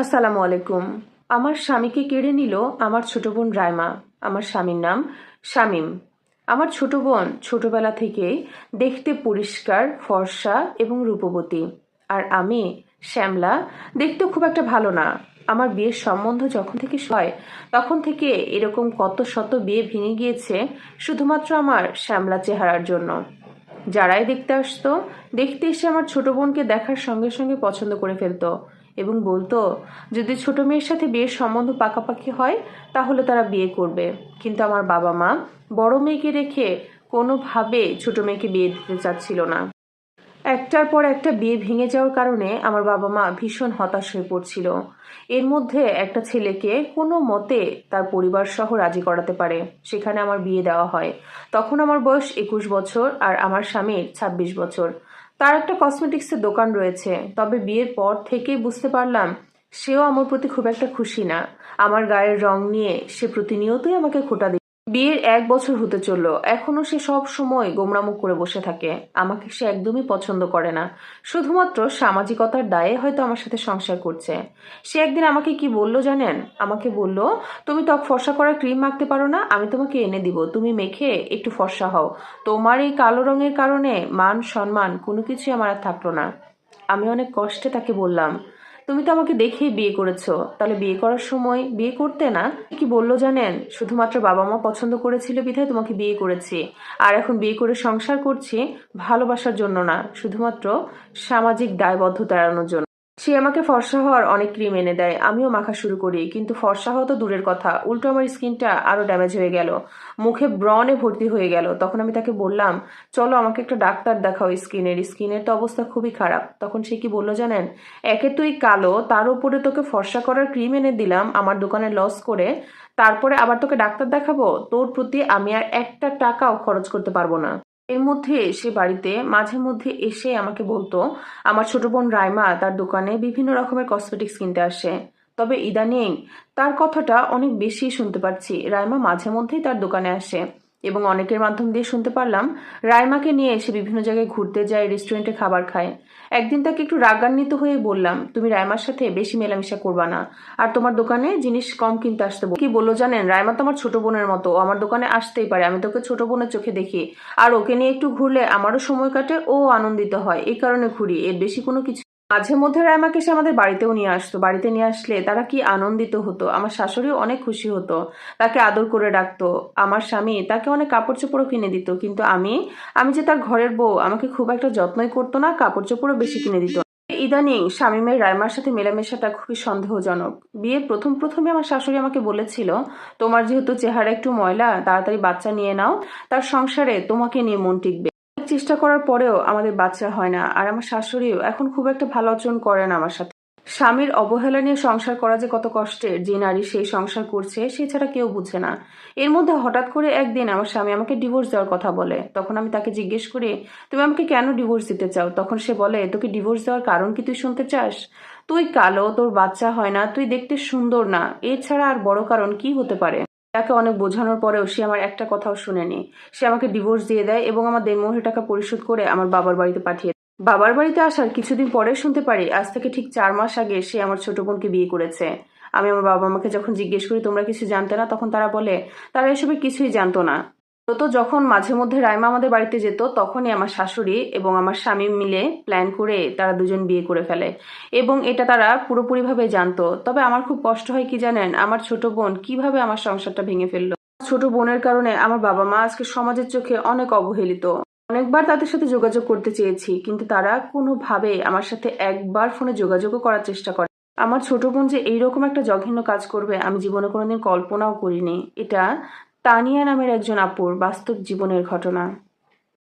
আসসালামু আলাইকুম। আমার স্বামীকে কেড়ে নিল আমার ছোট বোন রায়মা আমার স্বামীর নাম শামীম। আমার ছোট বোন ছোটবেলা থেকে দেখতে পরিষ্কার, ফর্সা এবং রূপবতী। আর আমি, শ্যামলা দেখতে খুব একটা ভালো না। আমার বিয়ের সম্বন্ধ যখন থেকে হয়, তখন থেকে এরকম কত শত বিয়ে ভেঙে গিয়েছে শুধুমাত্র আমার শ্যামলা চেহারার জন্য। যারাই দেখতে আসতো, দেখতে এসে আমার ছোট বোনকে দেখার সঙ্গে সঙ্গে পছন্দ করে ফেলতো। এবং বলতো, যদি ছোট মেয়ের সাথে বিয়ের সম্বন্ধ পাকাপাকি হয়, তাহলে তারা বিয়ে করবে। কিন্তু আমার বাবা মা বড় মেয়েকে রেখে কোনোভাবে ছোট মেয়েকে বিয়ে দিতে চাচ্ছিল না। একটার পর একটা বিয়ে ভেঙে যাওয়ার কারণে আমার বাবা মা ভীষণ হতাশ হয়ে পড়ছিল। এর মধ্যে একটা ছেলেকে কোনো মতে তার পরিবার সহ রাজি করাতে পারে। সেখানে আমার বিয়ে দেওয়া হয়। তখন আমার বয়স একুশ বছর আর আমার স্বামীর ছাব্বিশ বছর। তার একটা কসমেটিক্সের দোকান রয়েছে। তবে বিয়ের পর থেকেই বুঝতে পারলাম, সেও আমার প্রতি খুব একটা খুশি না। আমার গায়ের রং নিয়ে সে প্রতিনিয়তই আমাকে খোটা বিয়ের এক বছর হতে চলল। এখনও সে সব সময় গোমরামুখ করে বসে থাকে। আমাকে সে একদমই পছন্দ করে না। শুধুমাত্র সামাজিকতার দায়ে হয়তো আমার সাথে সংসার করছে। সে একদিন আমাকে কি বলল জানেন? আমাকে বলল, তুমি ত্বক ফর্সা করার ক্রিম মাখতে পারো না, আমি তোমাকে এনে দিব। তুমি মেখে একটু ফর্সা হও। তোমার এই কালো রঙের কারণে মান, সম্মান কোনো কিছুই আমার আর থাকল না। আমি অনেক কষ্টে তাকে বললাম তুমি তো আমাকে দেখেই বিয়ে করেছ। তাহলে বিয়ে করার সময় বিয়ে করতে না? কি বলল জানেন? শুধুমাত্র বাবা মা পছন্দ করেছিল বিধায় তোমাকে বিয়ে করেছি। আর এখন বিয়ে করে সংসার করছি ভালোবাসার জন্য না, শুধুমাত্র সামাজিক দায়বদ্ধতা এড়ানোর জন্য। সে আমাকে ফর্সা হওয়ার অনেক ক্রিম এনে দেয়। আমিও মাখা শুরু করি, কিন্তু ফর্সা হওয়া তো দূরের কথা। উল্টো আমার স্কিনটা আরও ড্যামেজ হয়ে গেল। মুখে ব্রণে ভর্তি হয়ে গেল। তখন আমি তাকে বললাম, চলো আমাকে একটা ডাক্তার দেখাও স্কিনের। স্কিনের তো অবস্থা খুবই খারাপ। তখন সে কি বলল জানেন? একে তুই কালো, তার উপরে তোকে ফর্সা করার ক্রিম এনে দিলাম, আমার দোকানে লস করে, তারপরে আবার তোকে ডাক্তার দেখাবো? তোর প্রতি আমি আর একটা টাকাও খরচ করতে পারব না। এর মধ্যে সে বাড়িতে মাঝে মধ্যে এসে আমাকে বলতো, আমার ছোট বোন রাইমা তার দোকানে বিভিন্ন রকমের কসমেটিক্স কিনতে আসে। তবে ইদানিং তার কথাটা অনেক বেশি শুনতে পাচ্ছি রাইমা মাঝে মধ্যেই তার দোকানে আসে। এবং অনেকের মাধ্যম দিয়ে শুনতে পারলাম, রাইমাকে নিয়ে এসে বিভিন্ন জায়গায় ঘুরতে যায়, রেস্টুরেন্টে খাবার খায়। একদিন তাকে একটু রাগান্বিত হয়ে বললাম, তুমি রাইমার সাথে বেশি মেলামেশা করবা না। আর তোমার দোকানে জিনিস কম কিনতে আসতে কি বলল জানেন? রাইমা তো আমার ছোট বোনের মতো আমার দোকানে আসতেই পারে, আমি তোকে ছোট বোনের চোখে দেখি। আর ওকে নিয়ে একটু ঘুরলে আমারও সময় কাটে, ও আনন্দিত হয়। এই কারণে ঘুরি, এর বেশি কোনো কিছু মাঝে মধ্যে রায়মাকে সে আমাদের বাড়িতেও নিয়ে আসতো। বাড়িতে নিয়ে আসলে তারা কি আনন্দিত হতো? আমার শাশুড়িও অনেক খুশি হতো। তাকে আদর করে ডাকতো। আমার স্বামী তাকে অনেক কাপড় চোপড়ও কিনে দিত। কিন্তু আমি আমি যে তার ঘরের বউ, আমাকে খুব একটা যত্নই করতো না কাপড় চোপড়ও বেশি কিনে দিত। ইদানিং স্বামীমের রায়মার সাথে মেলামেশাটা খুবই সন্দেহজনক। বিয়ের প্রথম, প্রথমে আমার শাশুড়ি আমাকে বলেছিল, তোমার যেহেতু চেহারা একটু ময়লা, তাড়াতাড়ি বাচ্চা নিয়ে নাও। তার সংসারে তোমাকে নিয়ে মন টিকবে। চেষ্টা করার পরেও আমাদের বাচ্চা হয় না। আর আমার শাশুড়িও এখন খুব একটা ভালো আচরণ করে না আমার সাথে। স্বামীর অবহেলা নিয়ে সংসার করা যে কত কষ্টের, যে নারী সেই সংসার করছে, সে ছাড়া কেউ বুঝে না। এর মধ্যে হঠাৎ করে একদিন আমার স্বামী আমাকে ডিভোর্স দেওয়ার কথা বলে। তখন আমি তাকে জিজ্ঞেস করি, তুমি আমাকে কেন ডিভোর্স দিতে চাও? তখন সে বলে, তোকে ডিভোর্স দেওয়ার কারণ কি তুই শুনতে চাস? তুই কালো, তোর বাচ্চা হয় না, তুই দেখতে সুন্দর না। এছাড়া আর বড় কারণ কি হতে পারে? তাকে অনেক বোঝানোর পরেও সে আমার একটা কথাও শুনেনি। সে আমাকে ডিভোর্স দিয়ে দেয় এবং আমার দেড়মোহরের টাকা পরিশোধ করে আমার বাবার বাড়িতে পাঠিয়ে বাবার বাড়িতে আসার কিছুদিন পরে শুনতে পারি, আজ থেকে ঠিক চার মাস আগে সে আমার ছোট বোনকে বিয়ে করেছে। আমি আমার বাবা মাকে যখন জিজ্ঞেস করি, তোমরা কিছু জানতে না? তখন তারা বলে, তারা এসবের কিছুই জানতো না। তো যখন মাঝে মধ্যে রাইমা আমাদের বাড়িতে যেত, তখনই আমার শাশুড়ি এবং আমার স্বামী মিলে প্ল্যান করে তারা দুজন বিয়ে করে ফেলে। এবং এটা তারা পুরোপুরিভাবে জানতো। তবে আমার খুব কষ্ট হয় কি জানেন? আমার ছোট বোন কীভাবে আমার সংসারটা ভেঙে ফেলল? ছোট বোনের কারণে আমার বাবা মা আজকে সমাজের চোখে অনেক অবহেলিত। অনেকবার তাদের সাথে যোগাযোগ করতে চেয়েছি, কিন্তু তারা কোনোভাবে আমার সাথে একবার ফোনে যোগাযোগও করার চেষ্টা করে। আমার ছোট বোন যে এইরকম একটা জঘন্য কাজ করবে, আমি জীবনে কোনোদিন কল্পনাও করিনি। এটা তানিয়া নামের একজন আপুর বাস্তব জীবনের ঘটনা।